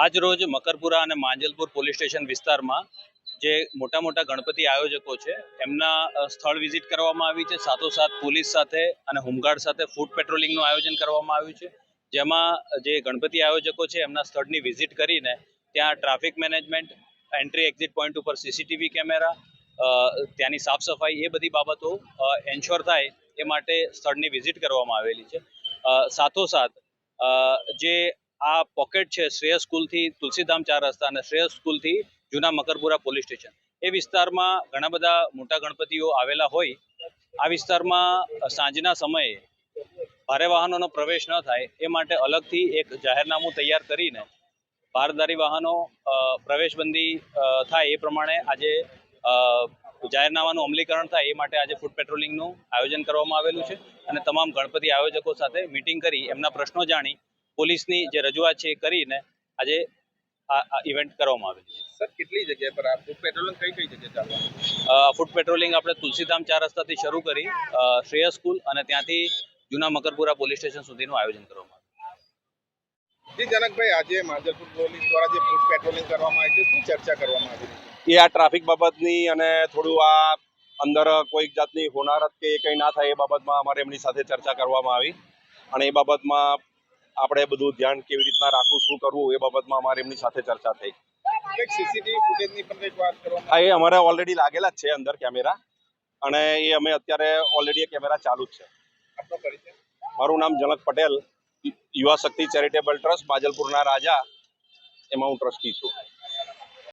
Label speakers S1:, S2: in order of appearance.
S1: આજ રોજ મકરપુરા અને માંજલપુર પોલીસ સ્ટેશન વિસ્તારમાં જે મોટા મોટા ગણપતિ આયોજકો છે, એમના સ્થળ વિઝિટ કરવામાં આવી છે. સાથોસાથ પોલીસ સાથે અને હોમગાર્ડ સાથે ફૂડ પેટ્રોલિંગનું આયોજન કરવામાં આવ્યું છે. જેમાં જે ગણપતિ આયોજકો છે, એમના સ્થળની વિઝિટ કરીને ત્યાં traffic management, entry exit point ઉપર સીસીટીવી કેમેરા ત્યાંની સાફ સફાઈ એ બધી બાબતો એન્શ્યોર થાય એ માટે સ્થળની વિઝિટ કરવામાં આવેલી છે. સાથોસાથ જે આ પોકેટ છે શ્રેયસ સ્કૂલથી તુલસીધામ ચાર રસ્તા અને શ્રેયસ સ્કૂલથી જૂના મકરપુરા પોલીસ સ્ટેશન. એ વિસ્તારમાં ઘણા બધા મોટા ગણપતિઓ આવેલા હોય. આ વિસ્તારમાં સાંજના સમયે ભારે વાહનોનો પ્રવેશ ન થાય એ માટે અલગથી એક જાહેરનામું તૈયાર કરીને ભારદારી વાહનો પ્રવેશબંધી થાય એ પ્રમાણે આજે જાહેરનામાનું અમલીકરણ થાય એ માટે આજે ફૂડ પેટ્રોલિંગનું આયોજન કરવામાં આવેલું છે. અને તમામ ગણપતિ આયોજકો સાથે મિટિંગ કરી એમના પ્રશ્નો જાણી પોલીસની જે રજૂઆત છે એ કરીને આજે આ આ ઇવેન્ટ કરવામાં આવેલી છે.
S2: સર કેટલી જગ્યા પર આ ફૂડ પેટ્રોલિંગ કઈ કઈ જગ્યાએ ચાલવાનું
S1: ફૂડ પેટ્રોલિંગ આપણે તુલસીધામ ચાર રસ્તાથી શરૂ કરી શ્રેયસ સ્કૂલ અને ત્યાંથી જૂના મકરપુરા પોલીસ સ્ટેશન સુધીનું આયોજન કરવામાં આવ્યું.
S2: જી જનકભાઈ આજે માજલપુર પોલીસ દ્વારા જે ફૂડ પેટ્રોલિંગ કરવામાં આવી છે શું ચર્ચા કરવામાં આવી છે?
S3: એ આ ટ્રાફિક બાબતની અને થોડું આ અંદર કોઈક જાતની હોનારત કે એ કંઈ ના થાય એ બાબતમાં અમારે એમની સાથે ચર્ચા કરવામાં આવી. અને એ બાબતમાં આપણે બધું ધ્યાન કેવી રીતના રાખવું શું કરવું એ બાબતમાં અમારે એમની સાથે ચર્ચા થઈ. એ અમારે ઓલરેડી લાગેલા જ છે અંદર કેમેરા. અને એ અમે અત્યારે ઓલરેડી એ કેમેરા ચાલુ જ છે. મારું નામ જનક પટેલ યુવા શક્તિ ચેરિટેબલ ટ્રસ્ટ બાજલપુરના રાજા. એમાં હું ટ્રસ્ટી છું.